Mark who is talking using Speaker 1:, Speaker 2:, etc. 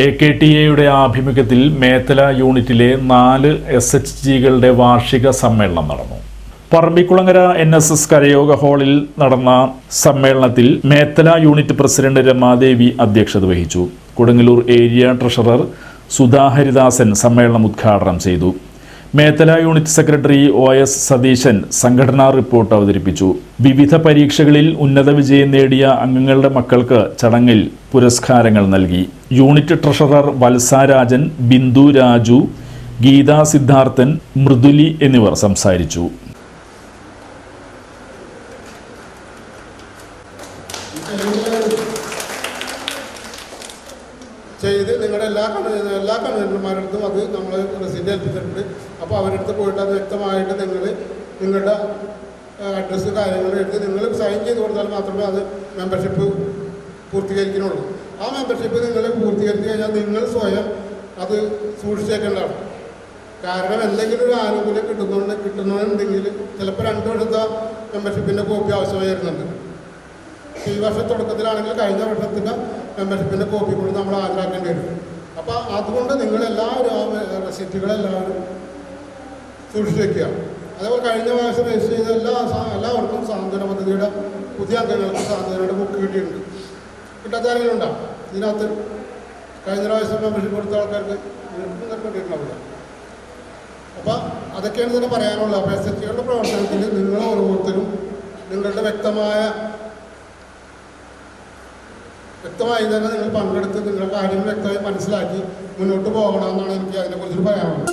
Speaker 1: A K T എയുടെ ആഭിമുഖ്യത്തിൽ മേത്തല യൂണിറ്റിലെ നാല് എസ് എച്ച് ജികളുടെ വാർഷിക സമ്മേളനം നടന്നു. പറമ്പിക്കുളങ്ങര എൻ എസ് എസ് കരയോഗ ഹാളിൽ നടന്ന സമ്മേളനത്തിൽ മേത്തല യൂണിറ്റ് പ്രസിഡന്റ് രമാദേവി അധ്യക്ഷത വഹിച്ചു. കൊടുങ്ങല്ലൂർ ഏരിയ ട്രഷറർ സുധാ ഹരിദാസൻ സമ്മേളനം ഉദ്ഘാടനം ചെയ്തു. Methala unit secretary O S Satheesan സംഘടനാ റിപ്പോർട്ട് അവതരിപ്പിച്ചു. വിവിധ പരീക്ഷകളിൽ ഉന്നത വിജയം നേടിയ അംഗങ്ങളുടെ മക്കൾക്ക് ചടങ്ങിൽ പുരസ്കാരങ്ങൾ നൽകി. യൂണിറ്റ് ട്രഷറർ വത്സാരാജൻ ബിന്ദു രാജു ഗീതാ സിദ്ധാർത്ഥൻ മൃദുലി എന്നിവർ സംസാരിച്ചു.
Speaker 2: ചെയ്ത് നിങ്ങളുടെ എല്ലാ കണ്ണ എല്ലാ കൺവീനർമാരടുത്തും അത് നമ്മൾ റെസീന്റ് ഏൽപ്പിച്ചിട്ടുണ്ട്. അപ്പോൾ അവരടുത്ത് പോയിട്ട് അത് വ്യക്തമായിട്ട് നിങ്ങൾ നിങ്ങളുടെ അഡ്രസ്സ് കാര്യങ്ങൾ എടുത്ത് നിങ്ങൾ സൈൻ ചെയ്ത് കൊടുത്താൽ മാത്രമേ അത് മെമ്പർഷിപ്പ് പൂർത്തീകരിക്കുന്നുള്ളൂ. ആ മെമ്പർഷിപ്പ് നിങ്ങൾ പൂർത്തീകരിച്ച് കഴിഞ്ഞാൽ നിങ്ങൾ സ്വയം അത് സൂക്ഷിച്ചേക്കേണ്ടതാണ്. കാരണം എന്തെങ്കിലും ഒരു ആനുകൂല്യം കിട്ടുന്നുണ്ട് കിട്ടുന്നുണ്ടെങ്കിൽ ചിലപ്പോൾ രണ്ട് വർഷത്തെ മെമ്പർഷിപ്പിന്റെ കോപ്പി ആവശ്യമായി വരുന്നുണ്ട്. ഈ വർഷം തുടക്കത്തിലാണെങ്കിൽ കഴിഞ്ഞ വർഷത്തിന്റെ മെമ്പർഷിപ്പിന്റെ കോപ്പി കൂടി നമ്മൾ ഹാജരാക്കേണ്ടി വരും. അപ്പോൾ അതുകൊണ്ട് നിങ്ങളെല്ലാവരും ആ റെസിപ്റ്റുകളെല്ലാവരും സൂക്ഷിച്ചു വയ്ക്കുക അതേപോലെ കഴിഞ്ഞ പ്രാവശ്യം രജിസ്റ്റർ ചെയ്ത എല്ലാ എല്ലാവർക്കും സാന്ത്വന പദ്ധതിയുടെ പുതിയ അംഗങ്ങൾക്ക് സാന്ത്വനയുടെ ബുക്ക് കിട്ടിയിട്ടുണ്ട്. കിട്ടാത്ത ആരെങ്കിലും ഉണ്ടാവും ഇതിനകത്ത് കഴിഞ്ഞ പ്രാവശ്യം മെമ്പർഷിപ്പ് കൊടുത്ത ആൾക്കാർക്ക് കിട്ടിയിട്ടുണ്ടാവില്ല അപ്പോൾ അതൊക്കെയാണ് ഇതിന് പറയാനുള്ളത്. അപ്പോൾ എസ് എച്ച് കളുടെ പ്രവർത്തനത്തിൽ നിങ്ങൾ ഓരോരുത്തരും നിങ്ങളുടെ വ്യക്തമായ വ്യക്തമായി തന്നെ നിങ്ങൾ പങ്കെടുത്ത് നിങ്ങളുടെ കാര്യങ്ങൾ വ്യക്തമായി മനസ്സിലാക്കി മുന്നോട്ട് പോകണമെന്നാണ് എനിക്ക് അതിനെക്കുറിച്ച് പറയാനുള്ളത്.